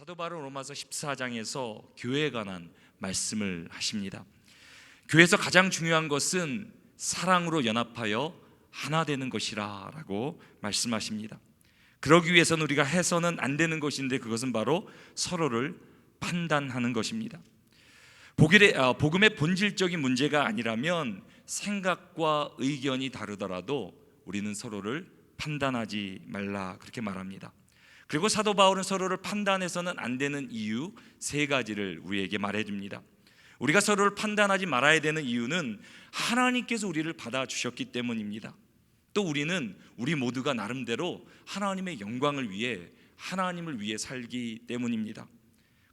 사도 바울 로마서 14장에서 교회에 관한 말씀을 하십니다. 교회에서 가장 중요한 것은 사랑으로 연합하여 하나 되는 것이라라고 말씀하십니다. 그러기 위해서는 우리가 해서는 안 되는 것인데 그것은 바로 서로를 판단하는 것입니다. 아, 복음의 본질적인 문제가 아니라면 생각과 의견이 다르더라도 우리는 서로를 판단하지 말라 그렇게 말합니다. 그리고 사도 바울은 서로를 판단해서는 안 되는 이유 세 가지를 우리에게 말해 줍니다. 우리가 서로를 판단하지 말아야 되는 이유는 하나님께서 우리를 받아 주셨기 때문입니다. 또 우리는 우리 모두가 나름대로 하나님의 영광을 위해 하나님을 위해 살기 때문입니다.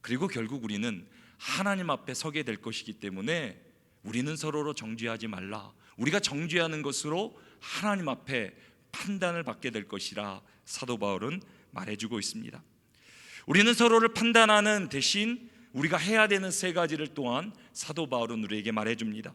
그리고 결국 우리는 하나님 앞에 서게 될 것이기 때문에 우리는 서로로 정죄하지 말라. 우리가 정죄하는 것으로 하나님 앞에 판단을 받게 될 것이라 사도 바울은 말해주고 있습니다. 우리는 서로를 판단하는 대신 우리가 해야 되는 세 가지를 또한 사도 바울은 우리에게 말해줍니다.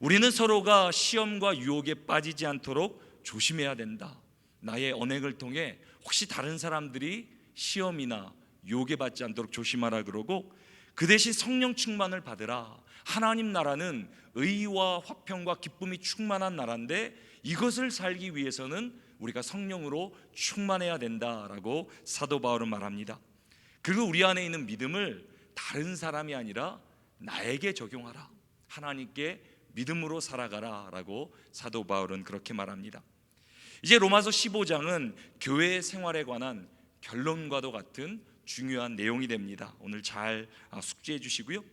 우리는 서로가 시험과 유혹에 빠지지 않도록 조심해야 된다. 나의 언행을 통해 혹시 다른 사람들이 시험이나 유혹에 받지 않도록 조심하라 그러고 그 대신 성령 충만을 받으라. 하나님 나라는 의와 화평과 기쁨이 충만한 나라인데 이것을 살기 위해서는 우리가 성령으로 충만해야 된다라고 사도 바울은 말합니다. 그리고 우리 안에 있는 믿음을 다른 사람이 아니라 나에게 적용하라. 하나님께 믿음으로 살아가라라고 사도 바울은 그렇게 말합니다. 이제 로마서 15장은 교회 생활에 관한 결론과도 같은 중요한 내용이 됩니다. 오늘 잘 아, 숙지해 주시고요.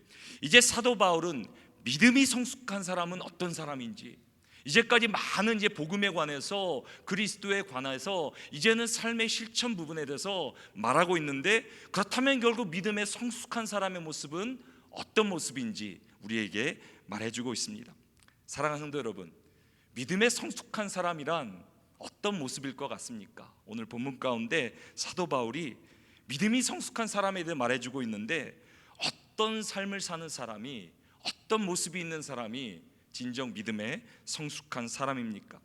이제 사도 바울은 믿음이 성숙한 사람은 어떤 사람인지 이제까지 많은 이제 복음에 관해서 그리스도에 관해서 이제는 삶의 실천 부분에 대해서 말하고 있는데 그렇다면 결국 믿음의 성숙한 사람의 모습은 어떤 모습인지 우리에게 말해주고 있습니다. 사랑하는 성도 여러분, 믿음의 성숙한 사람이란 어떤 모습일 것 같습니까? 오늘 본문 가운데 사도 바울이 믿음이 성숙한 사람에 대해 말해주고 있는데 어떤 삶을 사는 사람이 어떤 모습이 있는 사람이 진정 믿음의 성숙한 사람입니까?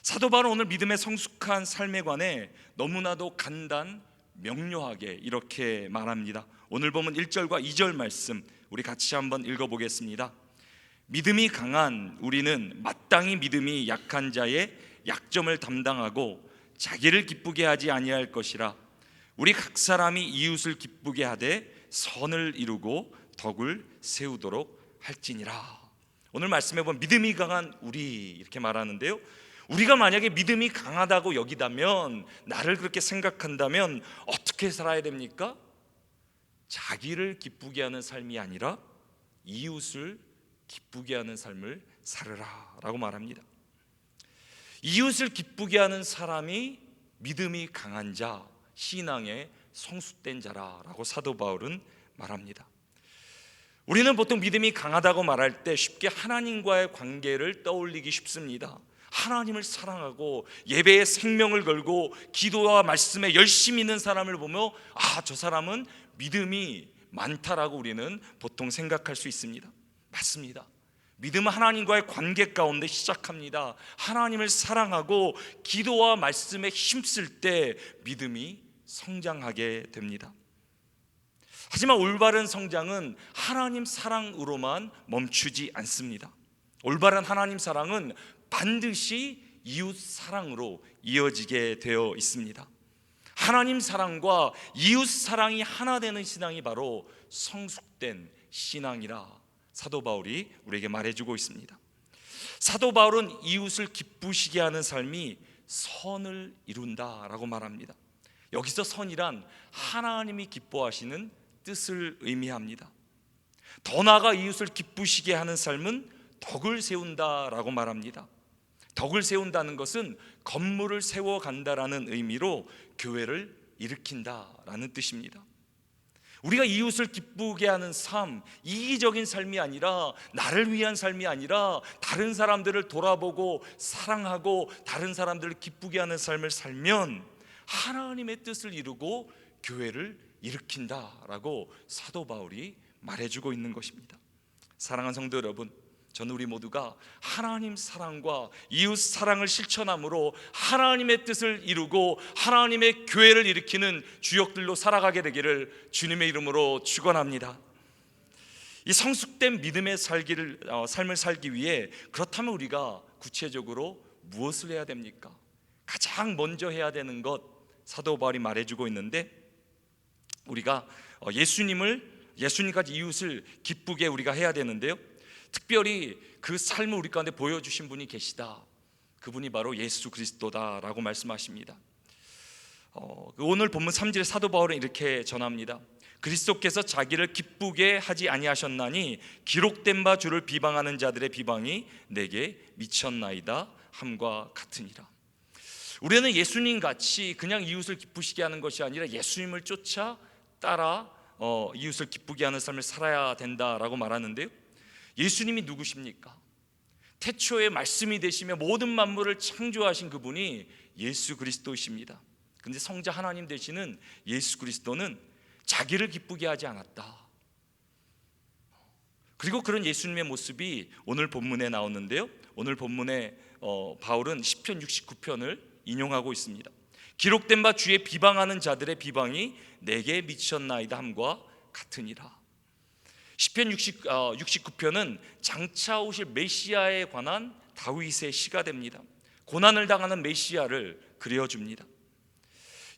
사도 바울은 오늘 믿음의 성숙한 삶에 관해 너무나도 간단 명료하게 이렇게 말합니다. 오늘 보면 1절과 2절 말씀 우리 같이 한번 읽어 보겠습니다. 믿음이 강한 우리는 마땅히 믿음이 약한 자의 약점을 담당하고 자기를 기쁘게 하지 아니할 것이라 우리 각 사람이 이웃을 기쁘게 하되 선을 이루고 덕을 세우도록 할지니라. 오늘 말씀해 보면 믿음이 강한 우리 이렇게 말하는데요. 우리가 만약에 믿음이 강하다고 여기다면 나를 그렇게 생각한다면 어떻게 살아야 됩니까? 자기를 기쁘게 하는 삶이 아니라 이웃을 기쁘게 하는 삶을 살으라라고 말합니다. 이웃을 기쁘게 하는 사람이 믿음이 강한 자, 신앙의 성숙된 자라라고 사도 바울은 말합니다. 우리는 보통 믿음이 강하다고 말할 때 쉽게 하나님과의 관계를 떠올리기 쉽습니다. 하나님을 사랑하고 예배에 생명을 걸고 기도와 말씀에 열심히 있는 사람을 보며 아, 저 사람은 믿음이 많다라고 우리는 보통 생각할 수 있습니다. 맞습니다. 믿음은 하나님과의 관계 가운데 시작합니다. 하나님을 사랑하고 기도와 말씀에 힘쓸 때 믿음이 성장하게 됩니다. 하지만 올바른 성장은 하나님 사랑으로만 멈추지 않습니다. 올바른 하나님 사랑은 반드시 이웃 사랑으로 이어지게 되어 있습니다. 하나님 사랑과 이웃 사랑이 하나 되는 신앙이 바로 성숙된 신앙이라 사도 바울이 우리에게 말해주고 있습니다. 사도 바울은 이웃을 기쁘시게 하는 삶이 선을 이룬다라고 말합니다. 여기서 선이란 하나님이 기뻐하시는 뜻을 의미합니다. 더 나아가 이웃을 기쁘시게 하는 삶은 덕을 세운다라고 말합니다. 덕을 세운다는 것은 건물을 세워 간다라는 의미로 교회를 일으킨다라는 뜻입니다. 우리가 이웃을 기쁘게 하는 삶, 이기적인 삶이 아니라 나를 위한 삶이 아니라 다른 사람들을 돌아보고 사랑하고 다른 사람들을 기쁘게 하는 삶을 살면 하나님의 뜻을 이루고 교회를 일으킨다라고 사도 바울이 말해주고 있는 것입니다. 사랑하는 성도 여러분, 저는 우리 모두가 하나님 사랑과 이웃 사랑을 실천함으로 하나님의 뜻을 이루고 하나님의 교회를 일으키는 주역들로 살아가게 되기를 주님의 이름으로 축원합니다. 이 성숙된 믿음의 살기를 어, 삶을 살기 위해 그렇다면 우리가 구체적으로 무엇을 해야 됩니까? 가장 먼저 해야 되는 것 사도 바울이 말해주고 있는데 우리가 어, 예수님을 예수님까지 이웃을 기쁘게 우리가 해야 되는데요. 특별히 그 삶을 우리 가운데 보여주신 분이 계시다. 그분이 바로 예수 그리스도다라고 말씀하십니다. 어, 그 오늘 본문 3절 사도 바울은 이렇게 전합니다. 그리스도께서 자기를 기쁘게 하지 아니하셨나니 기록된 바 주를 비방하는 자들의 비방이 내게 미쳤나이다 함과 같으니라. 우리는 예수님 같이 그냥 이웃을 기쁘시게 하는 것이 아니라 예수님을 쫓아 따라 어, 이웃을 기쁘게 하는 삶을 살아야 된다라고 말하는데요. 예수님이 누구십니까? 태초에 말씀이 되시며 모든 만물을 창조하신 그분이 예수 그리스도이십니다. 근데 성자 하나님 되시는 예수 그리스도는 자기를 기쁘게 하지 않았다. 그리고 그런 예수님의 모습이 오늘 본문에 나오는데요. 오늘 본문에 어, 바울은 시편 69편을 인용하고 있습니다. 기록된 바 주의 비방하는 자들의 비방이 내게 미쳤나이다 함과 같으니라. 시편 60, 어, 69편은 장차 오실 메시아에 관한 다윗의 시가 됩니다. 고난을 당하는 메시아를 그려줍니다.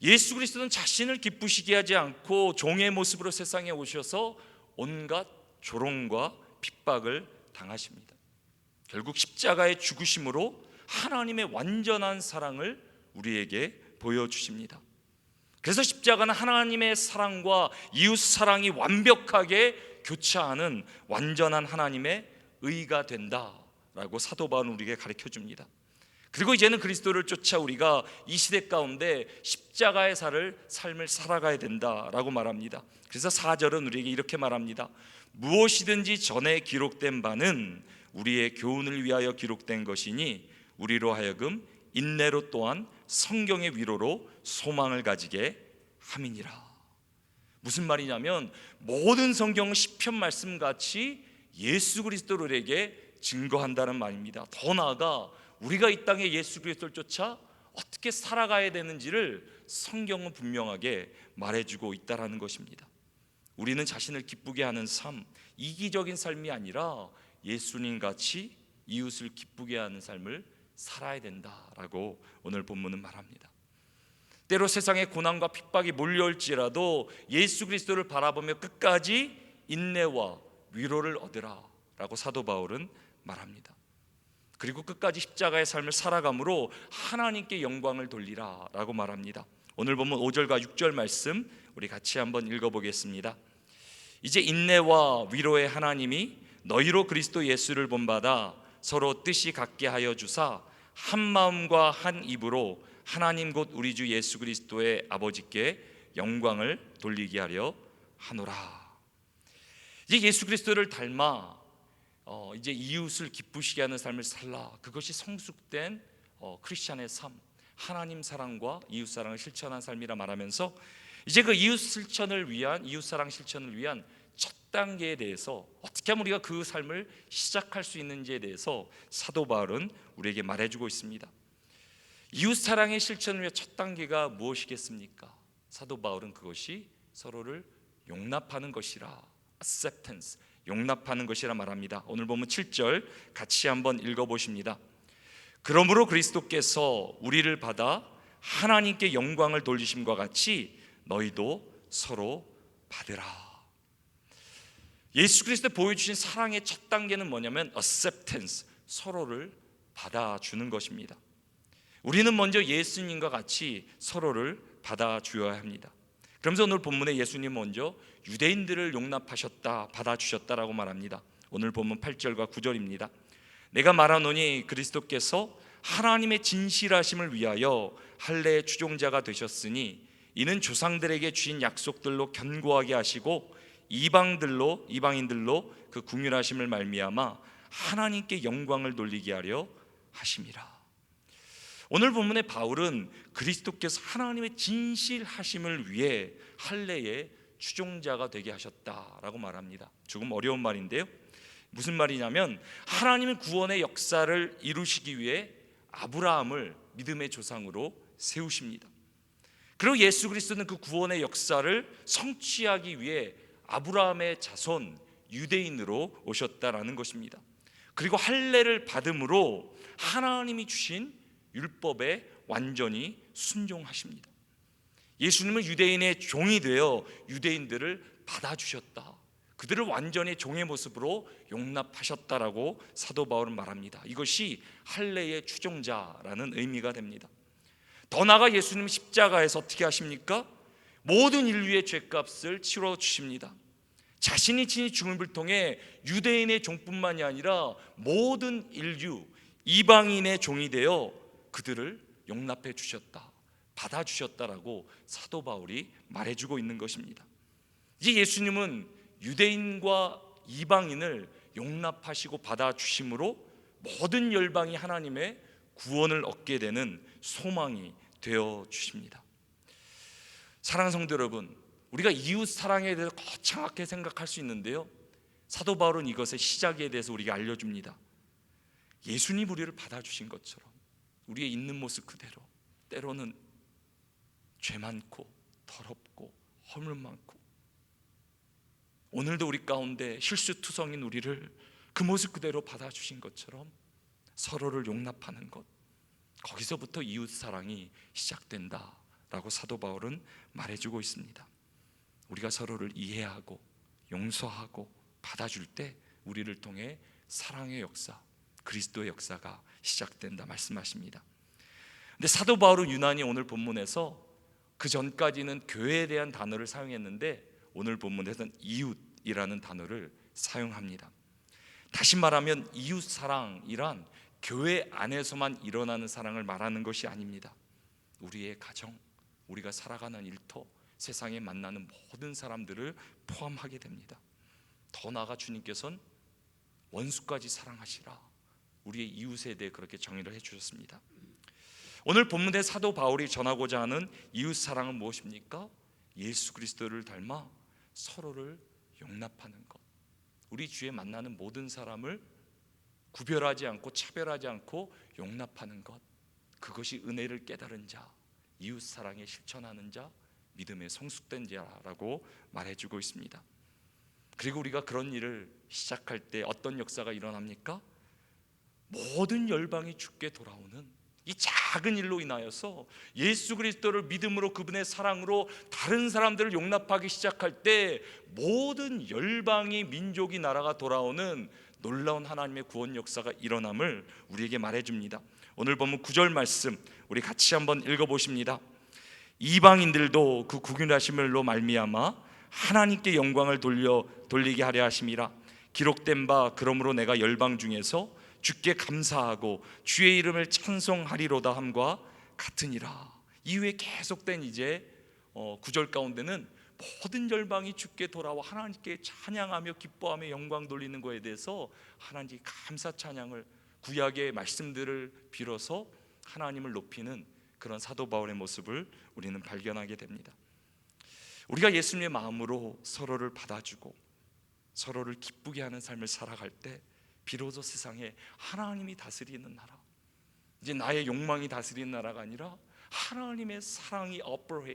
예수 그리스도는 자신을 기쁘시게 하지 않고 종의 모습으로 세상에 오셔서 온갖 조롱과 핍박을 당하십니다. 결국 십자가의 죽으심으로 하나님의 완전한 사랑을 우리에게 보여주십니다. 그래서 십자가는 하나님의 사랑과 이웃 사랑이 완벽하게 교차하는 완전한 하나님의 의가 된다라고 사도 바울은 우리에게 가르쳐 줍니다. 그리고 이제는 그리스도를 쫓아 우리가 이 시대 가운데 십자가의 살을 삶을 살아가야 된다라고 말합니다. 그래서 4절은 우리에게 이렇게 말합니다. 무엇이든지 전에 기록된 바는 우리의 교훈을 위하여 기록된 것이니 우리로 하여금 인내로 또한 성경의 위로로 소망을 가지게 함이니라. 무슨 말이냐면 모든 성경은 시편 말씀 같이 예수 그리스도에게 증거한다는 말입니다. 더 나아가 우리가 이 땅에 예수 그리스도를 쫓아 어떻게 살아가야 되는지를 성경은 분명하게 말해주고 있다라는 것입니다. 우리는 자신을 기쁘게 하는 삶, 이기적인 삶이 아니라 예수님 같이 이웃을 기쁘게 하는 삶을 살아야 된다라고 오늘 본문은 말합니다. 때로 세상에 고난과 핍박이 몰려올지라도 예수 그리스도를 바라보며 끝까지 인내와 위로를 얻으라라고 사도 바울은 말합니다. 그리고 끝까지 십자가의 삶을 살아감으로 하나님께 영광을 돌리라라고 말합니다. 오늘 보면 5절과 6절 말씀 우리 같이 한번 읽어보겠습니다. 이제 인내와 위로의 하나님이 너희로 그리스도 예수를 본받아 서로 뜻이 같게 하여 주사 한 마음과 한 입으로 하나님 곧 우리 주 예수 그리스도의 아버지께 영광을 돌리게 하려 하노라. 이제 예수 그리스도를 닮아 어, 이제 이웃을 기쁘시게 하는 삶을 살라. 그것이 성숙된 어, 크리스천의 삶, 하나님 사랑과 이웃 사랑을 실천한 삶이라 말하면서 이제 그 이웃 실천을 위한 이웃 사랑 실천을 위한 첫 단계에 대해서 어떻게 하면 우리가 그 삶을 시작할 수 있는지에 대해서 사도 바울은 우리에게 말해주고 있습니다. 이웃 사랑의 실천을 위한 첫 단계가 무엇이겠습니까? 사도 바울은 그것이 서로를 용납하는 것이라 acceptance 용납하는 것이라 말합니다. 오늘 보면 7절 같이 한번 읽어 보십니다. 그러므로 그리스도께서 우리를 받아 하나님께 영광을 돌리심과 같이 너희도 서로 받으라. 예수 그리스도 보여주신 사랑의 첫 단계는 뭐냐면 acceptance 서로를 받아주는 것입니다. 우리는 먼저 예수님과 같이 서로를 받아주어야 합니다. 그러면서 오늘 본문에 예수님 먼저 유대인들을 용납하셨다, 받아주셨다라고 말합니다. 오늘 본문 8절과 9절입니다. 내가 말하노니 그리스도께서 하나님의 진실하심을 위하여 할례의 추종자가 되셨으니 이는 조상들에게 주신 약속들로 견고하게 하시고 이방들로 이방인들로 그 궁휼하심을 말미암아 하나님께 영광을 돌리게 하려 하심이라. 오늘 본문의 바울은 그리스도께서 하나님의 진실하심을 위해 할례의 추종자가 되게 하셨다라고 말합니다. 조금 어려운 말인데요. 무슨 말이냐면 하나님은 구원의 역사를 이루시기 위해 아브라함을 믿음의 조상으로 세우십니다. 그리고 예수 그리스도는 그 구원의 역사를 성취하기 위해 아브라함의 자손 유대인으로 오셨다라는 것입니다. 그리고 할례를 받음으로 하나님이 주신 율법에 완전히 순종하십니다. 예수님은 유대인의 종이 되어 유대인들을 받아주셨다. 그들을 완전히 종의 모습으로 용납하셨다라고 사도 바울은 말합니다. 이것이 할례의 추종자라는 의미가 됩니다. 더 나아가 예수님 십자가에서 어떻게 하십니까? 모든 인류의 죄값을 치러 주십니다. 자신이 친히 죽음을 통해 유대인의 종뿐만이 아니라 모든 인류 이방인의 종이 되어 그들을 용납해 주셨다. 받아 주셨다라고 사도 바울이 말해 주고 있는 것입니다. 이제 예수님은 유대인과 이방인을 용납하시고 받아 주심으로 모든 열방이 하나님의 구원을 얻게 되는 소망이 되어 주십니다. 사랑하는 성도 여러분, 우리가 이웃 사랑에 대해서 거창하게 생각할 수 있는데요. 사도 바울은 이것의 시작에 대해서 우리가 알려줍니다. 예수님 우리를 받아주신 것처럼 우리의 있는 모습 그대로 때로는 죄 많고 더럽고 허물 많고 오늘도 우리 가운데 실수투성인 우리를 그 모습 그대로 받아주신 것처럼 서로를 용납하는 것 거기서부터 이웃 사랑이 시작된다라고 사도 바울은 말해주고 있습니다. 우리가 서로를 이해하고 용서하고 받아줄 때 우리를 통해 사랑의 역사, 그리스도의 역사가 시작된다 말씀하십니다. 근데 사도 바울은 유난히 오늘 본문에서 그 전까지는 교회에 대한 단어를 사용했는데 오늘 본문에서는 이웃이라는 단어를 사용합니다. 다시 말하면 이웃 사랑이란 교회 안에서만 일어나는 사랑을 말하는 것이 아닙니다. 우리의 가정, 우리가 살아가는 일터, 세상에 만나는 모든 사람들을 포함하게 됩니다. 더 나아가 주님께서는 원수까지 사랑하시라. 우리의 이웃에 대해 그렇게 정의를 해 주셨습니다. 오늘 본문의 사도 바울이 전하고자 하는 이웃 사랑은 무엇입니까? 예수 그리스도를 닮아 서로를 용납하는 것. 우리 주에 만나는 모든 사람을 구별하지 않고 차별하지 않고 용납하는 것. 그것이 은혜를 깨달은 자, 이웃 사랑에 실천하는 자, 믿음에 성숙된 자라고 말해주고 있습니다. 그리고 우리가 그런 일을 시작할 때 어떤 역사가 일어납니까? 모든 열방이 죽게 돌아오는 이 작은 일로 인하여서 예수 그리스도를 믿음으로 그분의 사랑으로 다른 사람들을 용납하기 시작할 때 모든 열방이 민족이 나라가 돌아오는 놀라운 하나님의 구원 역사가 일어남을 우리에게 말해 줍니다. 오늘 보면 9절 말씀 우리 같이 한번 읽어 보십니다. 이방인들도 그 구균하심을로 말미암아 하나님께 영광을 돌려 돌리게 하려 하심이라 기록된 바 그러므로 내가 열방 중에서 주께 감사하고 주의 이름을 찬송하리로다 함과 같으니라. 이후에 계속된 이제 어, 구절 가운데는 모든 열방이 주께 돌아와 하나님께 찬양하며 기뻐하며 영광 돌리는 것에 대해서 하나님께 감사 찬양을 구약의 말씀들을 빌어서 하나님을 높이는 그런 사도 바울의 모습을 우리는 발견하게 됩니다. 우리가 예수님의 마음으로 서로를 받아주고 서로를 기쁘게 하는 삶을 살아갈 때 비로소 세상에 하나님이 다스리는 나라 이제 나의 욕망이 다스리는 나라가 아니라 하나님의 사랑이 어퍼레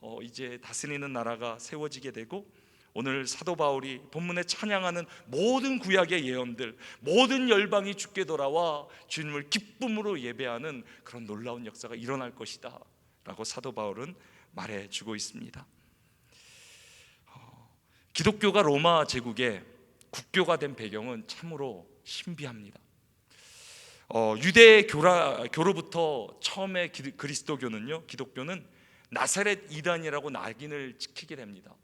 어, 이제 다스리는 나라가 세워지게 되고 오늘 사도 바울이 본문에 찬양하는 모든 구약의 예언들 모든 열방이 죽게 돌아와 주님을 기쁨으로 예배하는 그런 놀라운 역사가 일어날 것이다 라고 사도 바울은 말해 주고 있습니다. 어, 기독교가 로마 제국의 국교가 된 배경은 참으로 신비합니다. 어, 유대 교라, 교로부터 처음에 기, 그리스도교는요 기독교는 나사렛 이단이라고 낙인을 찍히게 됩니다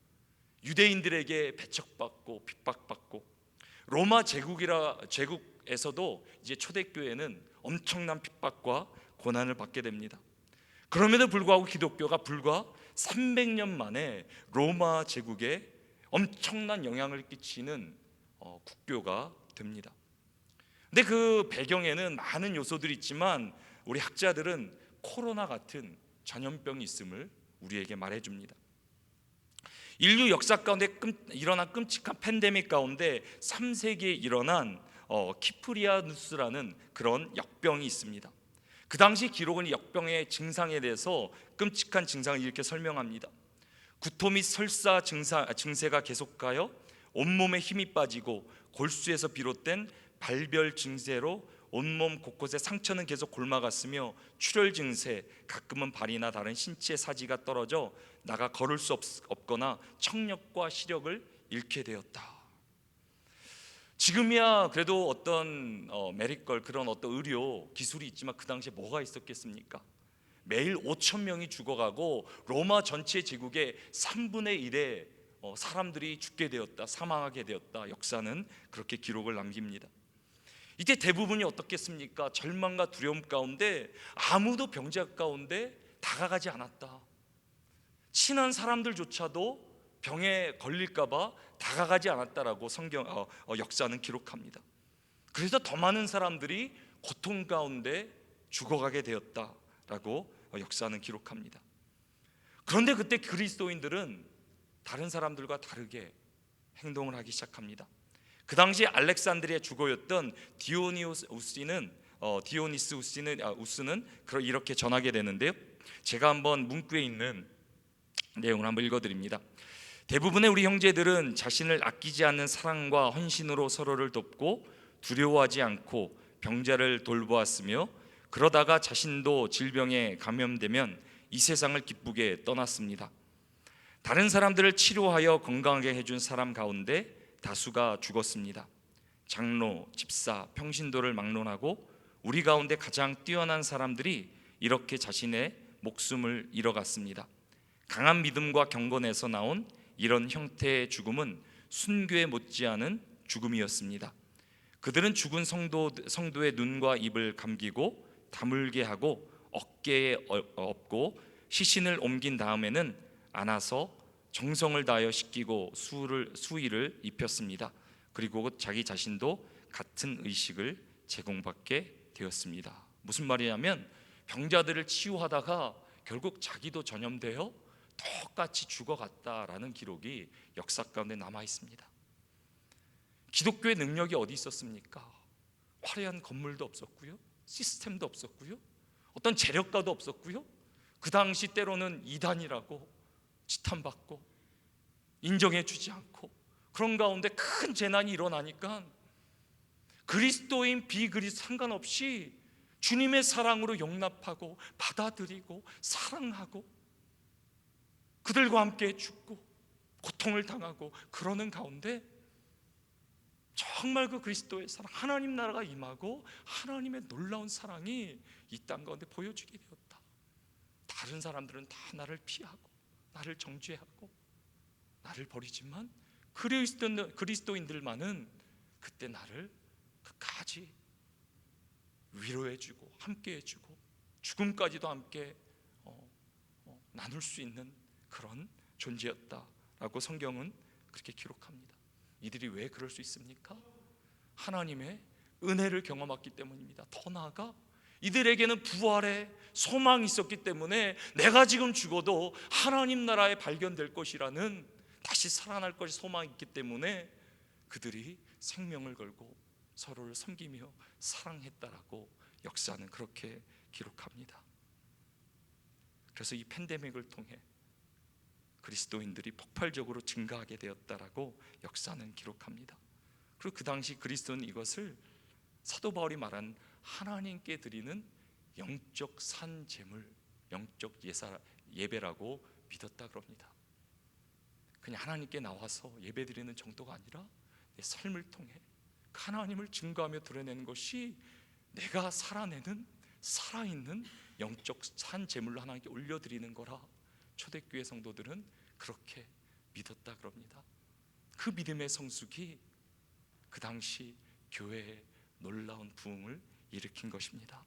유대인들에게 배척받고 핍박받고 로마 제국이라 제국에서도 이제 초대교회는 엄청난 핍박과 고난을 받게 됩니다. 그럼에도 불구하고 기독교가 불과 300년 만에 로마 제국에 엄청난 영향을 끼치는 어, 국교가 됩니다. 근데 그 배경에는 많은 요소들이 있지만 우리 학자들은 코로나 같은 전염병이 있음을 우리에게 말해줍니다. 인류 역사 가운데 끔, 일어난 끔찍한 팬데믹 가운데 3세기에 일어난 어, 키프리아누스라는 그런 역병이 있습니다. 그 당시 기록은 이 역병의 증상에 대해서 끔찍한 증상을 이렇게 설명합니다. 구토 및 설사 증사, 증세가 계속하여 온몸에 힘이 빠지고 골수에서 비롯된 발별 증세로 온몸 곳곳에 상처는 계속 골마갔으며 출혈 증세, 가끔은 발이나 다른 신체 사지가 떨어져 나가 걸을 수 없, 없거나 청력과 시력을 잃게 되었다. 지금이야 그래도 어떤 어, 메리컬 그런 어떤 의료 기술이 있지만 그 당시에 뭐가 있었겠습니까? 매일 5천 명이 죽어가고 로마 전체 제국의 3분의 1의 어, 사람들이 죽게 되었다, 사망하게 되었다. 역사는 그렇게 기록을 남깁니다. 이때 대부분이 어떻겠습니까? 절망과 두려움 가운데 아무도 병자 가운데 다가가지 않았다. 친한 사람들조차도 병에 걸릴까봐 다가가지 않았다라고 성경 어, 어, 역사는 기록합니다. 그래서 더 많은 사람들이 고통 가운데 죽어가게 되었다라고 어, 역사는 기록합니다. 그런데 그때 그리스도인들은 다른 사람들과 다르게 행동을 하기 시작합니다. 그 당시 알렉산드리아 주거였던 디오니우스는 어, 디오니스 우스는 아, 우스는 그러- 이렇게 전하게 되는데요. 제가 한번 문구에 있는 내용을 한번 읽어드립니다. 대부분의 우리 형제들은 자신을 아끼지 않는 사랑과 헌신으로 서로를 돕고 두려워하지 않고 병자를 돌보았으며 그러다가 자신도 질병에 감염되면 이 세상을 기쁘게 떠났습니다. 다른 사람들을 치료하여 건강하게 해준 사람 가운데 다수가 죽었습니다. 장로, 집사, 평신도를 막론하고 우리 가운데 가장 뛰어난 사람들이 이렇게 자신의 목숨을 잃어갔습니다. 강한 믿음과 경건에서 나온 이런 형태의 죽음은 순교에 못지않은 죽음이었습니다. 그들은 죽은 성도, 성도의 눈과 입을 감기고 다물게 하고 어깨에 어- 엎고 시신을 옮긴 다음에는 안아서 정성을 다하여 씻기고 수를, 수의를 입혔습니다. 그리고 자기 자신도 같은 의식을 제공받게 되었습니다. 무슨 말이냐면 병자들을 치유하다가 결국 자기도 전염되어 똑같이 죽어갔다라는 기록이 역사 가운데 남아 있습니다. 기독교의 능력이 어디 있었습니까? 화려한 건물도 없었고요, 시스템도 없었고요, 어떤 재력가도 없었고요. 그 당시 때로는 이단이라고 지탄받고 인정해 주지 않고 그런 가운데 큰 재난이 일어나니까 그리스도인 비그리스 상관없이 주님의 사랑으로 용납하고 받아들이고 사랑하고 그들과 함께 죽고 고통을 당하고 그러는 가운데 정말 그 그리스도의 사랑 하나님 나라가 임하고 하나님의 놀라운 사랑이 이 땅 가운데 보여주게 되었다. 다른 사람들은 다 나를 피하고 나를 정죄하고 나를 버리지만 그리스도, 그리스도인들만은 그때 나를 끝까지 위로해주고 함께해주고 죽음까지도 함께 어, 어, 나눌 수 있는 그런 존재였다라고 성경은 그렇게 기록합니다. 이들이 왜 그럴 수 있습니까? 하나님의 은혜를 경험했기 때문입니다. 더 나아가 이들에게는 부활의 소망이 있었기 때문에 내가 지금 죽어도 하나님 나라에 발견될 것이라는 다시 살아날 것이 소망이 있기 때문에 그들이 생명을 걸고 서로를 섬기며 사랑했다라고 역사는 그렇게 기록합니다. 그래서 이 팬데믹을 통해 그리스도인들이 폭발적으로 증가하게 되었다라고 역사는 기록합니다. 그리고 그 당시 그리스도는 이것을 사도 바울이 말한 하나님께 드리는 영적 산 제물, 영적 예사 예배라고 믿었다 그럽니다. 그냥 하나님께 나와서 예배 드리는 정도가 아니라 내 삶을 통해 하나님을 증거하며 드러내는 것이 내가 살아내는 살아있는 영적 산 제물로 하나님께 올려드리는 거라 초대교회 성도들은 그렇게 믿었다 그럽니다. 그 믿음의 성숙이 그 당시 교회에 놀라운 부흥을 일으킨 것입니다.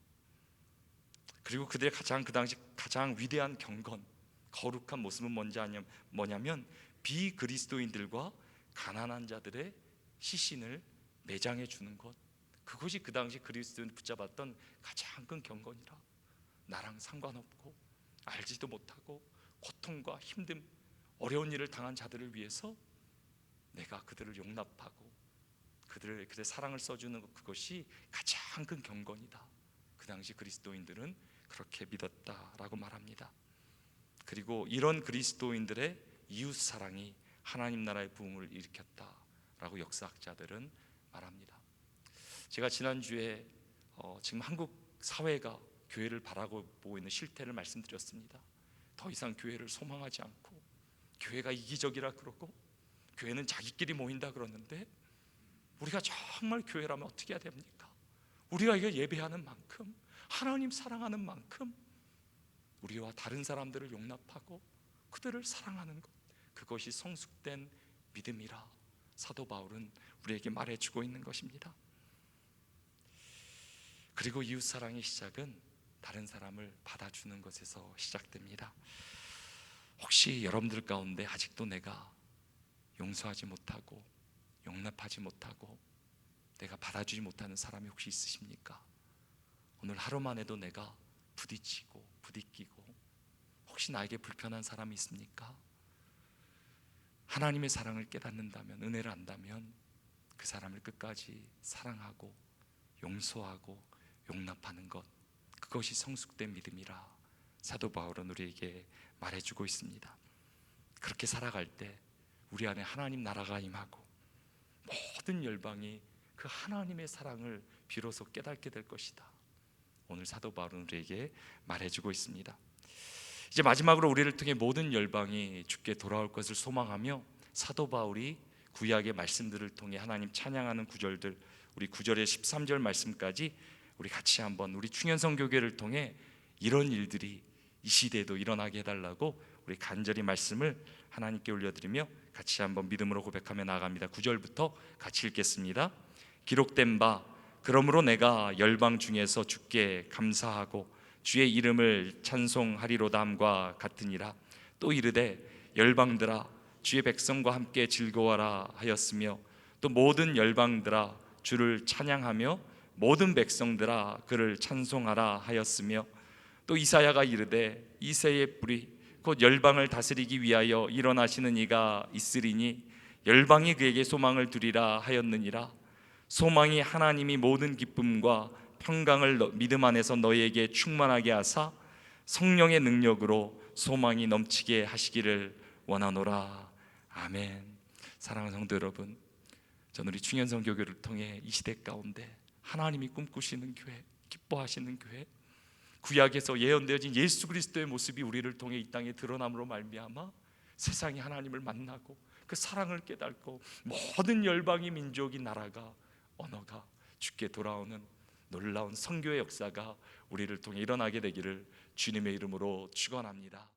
그리고 그들의 가장 그 당시 가장 위대한 경건, 거룩한 모습은 뭔지 아냐, 뭐냐면 비그리스도인들과 가난한 자들의 시신을 매장해 주는 것. 그것이 그 당시 그리스도인 붙잡았던 가장 큰 경건이라. 나랑 상관없고 알지도 못하고 고통과 힘듦 어려운 일을 당한 자들을 위해서 내가 그들을 용납하고 그들을 그들의 사랑을 써주는 것, 그것이 가장 큰 경건이다. 그 당시 그리스도인들은 그렇게 믿었다라고 말합니다. 그리고 이런 그리스도인들의 이웃 사랑이 하나님 나라의 부흥을 일으켰다라고 역사학자들은 말합니다. 제가 지난 주에 어, 지금 한국 사회가 교회를 바라고 보고 있는 실태를 말씀드렸습니다. 더 이상 교회를 소망하지 않고 교회가 이기적이라 그러고 교회는 자기끼리 모인다 그러는데 우리가 정말 교회라면 어떻게 해야 됩니까? 우리가 이거 예배하는 만큼 하나님 사랑하는 만큼 우리와 다른 사람들을 용납하고 그들을 사랑하는 것 그것이 성숙된 믿음이라 사도 바울은 우리에게 말해주고 있는 것입니다. 그리고 이웃 사랑의 시작은 다른 사람을 받아주는 것에서 시작됩니다. 혹시 여러분들 가운데 아직도 내가 용서하지 못하고 용납하지 못하고 내가 받아주지 못하는 사람이 혹시 있으십니까? 오늘 하루만 해도 내가 부딪히고 부딪히고 혹시 나에게 불편한 사람이 있습니까? 하나님의 사랑을 깨닫는다면 은혜를 안다면 그 사람을 끝까지 사랑하고 용서하고 용납하는 것 그것이 성숙된 믿음이라 사도 바울은 우리에게 말해주고 있습니다. 그렇게 살아갈 때 우리 안에 하나님 나라가 임하고 모든 열방이 그 하나님의 사랑을 비로소 깨닫게 될 것이다. 오늘 사도 바울은 우리에게 말해주고 있습니다. 이제 마지막으로 우리를 통해 모든 열방이 주께 돌아올 것을 소망하며 사도 바울이 구약의 말씀들을 통해 하나님 찬양하는 구절들 우리 9절의 13절 말씀까지 우리 같이 한번 우리 충현성 교회를 통해 이런 일들이 이 시대에도 일어나게 해달라고 우리 간절히 말씀을 하나님께 올려드리며 같이 한번 믿음으로 고백하며 나아갑니다. 9절부터 같이 읽겠습니다. 기록된 바 그러므로 내가 열방 중에서 주께 감사하고 주의 이름을 찬송하리로다 함과 같으니라 또 이르되 열방들아 주의 백성과 함께 즐거워라 하였으며 또 모든 열방들아 주를 찬양하며 모든 백성들아 그를 찬송하라 하였으며 또 이사야가 이르되 이새의 뿌리 곧 열방을 다스리기 위하여 일어나시는 이가 있으리니 열방이 그에게 소망을 두리라 하였느니라. 소망이 하나님이 모든 기쁨과 평강을 너- 믿음 안에서 너희에게 충만하게 하사 성령의 능력으로 소망이 넘치게 하시기를 원하노라. 아멘. 사랑하는 성도 여러분 저는 우리 충현성 교교를 통해 이 시대 가운데 하나님이 꿈꾸시는 교회 기뻐하시는 교회 구약에서 예언되어진 예수 그리스도의 모습이 우리를 통해 이 땅에 드러남으로 말미암아 세상이 하나님을 만나고 그 사랑을 깨닫고 모든 열방이 민족이 나라가 언어가 주께 돌아오는 놀라운 선교의 역사가 우리를 통해 일어나게 되기를 주님의 이름으로 축원합니다.